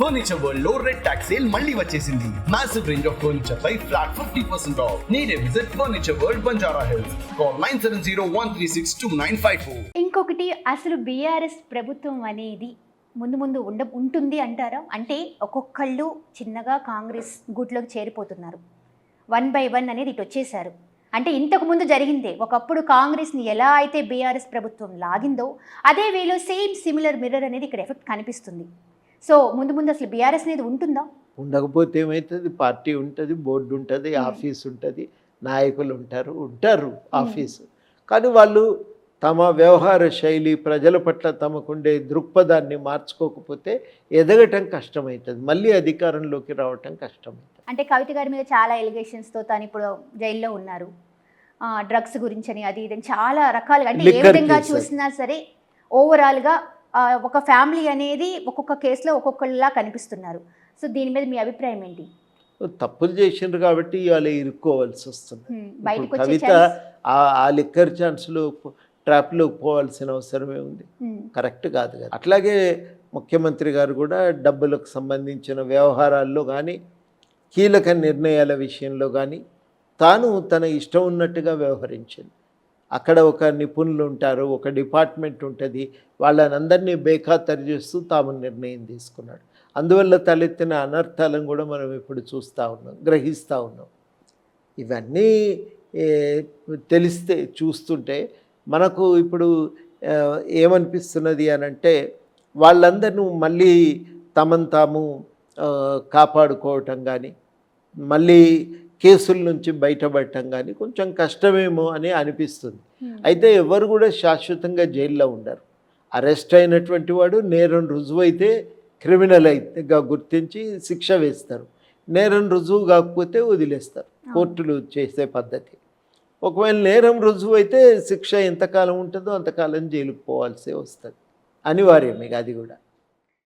Furniture వరల్డ్లో red tax sale మళ్ళీ వచ్చేసింది. మాసివ్ రేంజ్ ఆఫ్ ఫర్నిచర్ పై ఫ్లాట్ ఫిఫ్టీ పర్సెంట్ ఆఫ్ నీడే visit furniture world Banjara hills call nine seven zero one three six two nine five four ఇంకొకటి అసలు BRS ప్రభుత్వం అనేది ముందు ముందు ఉండ ఉంటుంది అంటారా? అంటే ఒక్కొక్కళ్ళు చిన్నగా కాంగ్రెస్ గుట్లోకి చేరిపోతున్నారు. వన్ బై వన్ అనేది ఇటు వచ్చేసారు. అంటే ఇంతకు ముందు జరిగిందే. ఒకప్పుడు కాంగ్రెస్ని ఎలా అయితే బీఆర్ఎస్ ప్రభుత్వం లాగిందో అదే వేలో సేమ్ సిమిలర్ మిర్రర్ అనేది ఇక్కడ ఎఫెక్ట్ కనిపిస్తుంది. సో ముందు ముందు అసలు బీఆర్ఎస్ అనేది ఉంటుందా? ఉండకపోతే ఏమవుతుంది పార్టీ ఉంటుంది బోర్డు ఉంటుంది మ్మ్. ఆఫీస్ ఉంటుంది నాయకులు ఉంటారు ఉంటారు ఆఫీసు. కానీ వాళ్ళు తమ వ్యవహార శైలి ప్రజల పట్ల తమకుండే దృక్పథాన్ని మార్చుకోకపోతే ఎదగటం కష్టమవుతుంది మళ్ళీ అధికారంలోకి రావటం కష్టమవుతుంది అంటే కవిత గారి మీద చాలా ఎలిగేషన్స్తో తను ఇప్పుడు జైల్లో ఉన్నారు. డ్రగ్స్ గురించి అని అది ఇది చాలా రకాలుగా అంటే ఏ విధంగా. చూసినా సరే ఓవరాల్గా ఒక ఫ్యామిలీ అనేది ఒక్కొక్క కేసులో ఒక్కొక్కరిలా కనిపిస్తున్నారు. సో దీని మీద మీ అభిప్రాయం ఏంటి? తప్పులు చేసిండ్రు కాబట్టి ఇవాళ ఇరుక్కోవాల్సి వస్తుంది. కవిత ఆ- లిక్కర్ ఛాన్స్లో ట్రాప్లోకి పోవాల్సిన అవసరమే ఉంది. కరెక్ట్ కాదు కదా. అట్లాగే ముఖ్యమంత్రి గారు కూడా డబ్బులకు సంబంధించిన వ్యవహారాల్లో కానీ కీలక నిర్ణయాల విషయంలో కానీ తాను తన ఇష్టం ఉన్నట్టుగా వ్యవహరించింది. అక్కడ ఒక నిపుణులు ఉంటారు ఒక డిపార్ట్మెంట్ ఉంటుంది. వాళ్ళని అందరినీ బేఖాతరు చేస్తూ తాము నిర్ణయం తీసుకున్నాడు. అందువల్ల తలెత్తిన అనర్థాలను కూడా మనం ఇప్పుడు చూస్తూ ఉన్నాం గ్రహిస్తూ ఉన్నాం. ఇవన్నీ తెలిస్తే చూస్తుంటే మనకు ఇప్పుడు ఏమనిపిస్తున్నది అని అంటే వాళ్ళందరూ మళ్ళీ తమను తాము కాపాడుకోవటం కానీ మళ్ళీ కేసుల నుంచి బయటపడటం కానీ కొంచెం కష్టమేమో అని అనిపిస్తుంది. హ్మ్, అయితే ఎవరు కూడా శాశ్వతంగా జైల్లో ఉండరు. అరెస్ట్ అయినటువంటి వాడు నేరం రుజువైతే క్రిమినల్ అయితేగా గుర్తించి శిక్ష వేస్తారు. నేరం రుజువు కాకపోతే వదిలేస్తారు. కోర్టులు చేసే పద్ధతి. ఒకవేళ నేరం రుజువు అయితే శిక్ష ఎంతకాలం ఉంటుందో అంతకాలం జైలుకు పోవాల్సి వస్తుంది. అనివార్యం ఇక అది కూడా.